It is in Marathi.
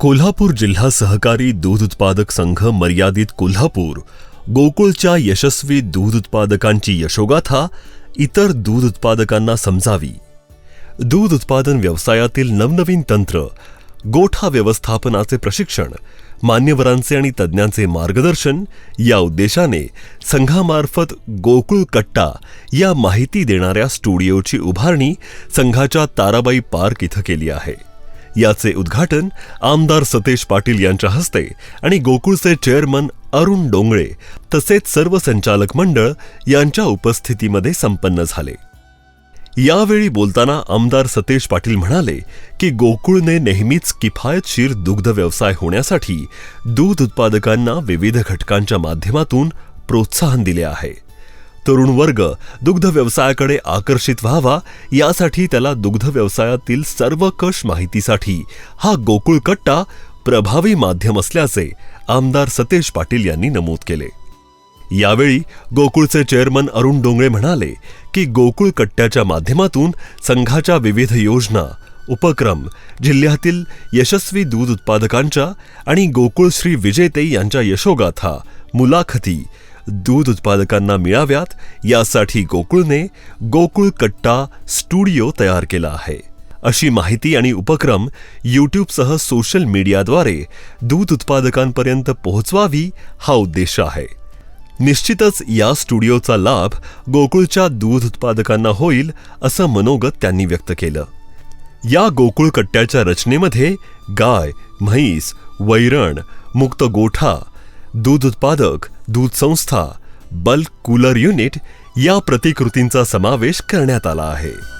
कोल्हापूर जिल्हा सहकारी दूध उत्पादक संघ मर्यादित कोल्हापूर गोकुळच्या यशस्वी दूध उत्पादकांची यशोगाथा इतर दूध उत्पादकांना समजावी. दूध उत्पादन व्यवसायातील नवनवीन तंत्र गोठा व्यवस्थापनाचे प्रशिक्षण मान्यवरांचे आणि तज्ज्ञांचे मार्गदर्शन या उद्देशाने संघामार्फत गोकुळ कट्टा या माहिती देणाऱ्या स्टुडिओची उभारणी संघाच्या ताराबाई पार्क इथं केली आहे. याचे उद्घाटन आमदार सतेज पाटील यांच्या हस्ते आणि गोकुळचे चेअरमन अरुण डोंगळे तसेच सर्व संचालक मंडळ यांच्या उपस्थितीमध्ये संपन्न झाले. यावेळी बोलताना आमदार सतेज पाटील म्हणाले की गोकुळने नेहमीच किफायतशीर दुग्ध व्यवसाय होण्यासाठी दूध उत्पादकांना विविध घटकांच्या माध्यमातून प्रोत्साहन दिले आहे. तरुण वर्ग दुग्ध व्यवसायाकडे आकर्षित व्हावा यासाठी त्याला दुग्ध व्यवसायातील सर्व कष माहितीसाठी हा गोकुळ कट्टा प्रभावी माध्यम असल्याचे आमदार सतेज पाटील यांनी नमूद केले. यावेळी गोकुळचे चेअरमन अरुण डोंगळे म्हणाले की गोकुळ कट्ट्याच्या माध्यमातून संघाच्या विविध योजना उपक्रम जिल्ह्यातील यशस्वी दूध उत्पादकांच्या आणि गोकुळ श्री विजेते यांच्या यशोगाथा मुलाखती दूध उत्पादकांना मिळाव्यात यासाठी गोकुळने गोकुळ कट्टा स्टुडिओ तयार केला आहे. अशी माहिती आणि उपक्रम यूट्यूबसह सोशल मीडियाद्वारे दूध उत्पादकांपर्यंत पोहोचवावी हा उद्देश आहे. निश्चितच या स्टुडिओचा लाभ गोकुळच्या दूध उत्पादकांना होईल असं मनोगत त्यांनी व्यक्त केलं. या गोकुळ कट्ट्याच्या रचनेमध्ये गाय म्हैस वैरण मुक्त गोठा दूध उत्पादक दूध संस्था बल्क कूलर युनिट या प्रतिकृतींचा समावेश करण्यात आला आहे.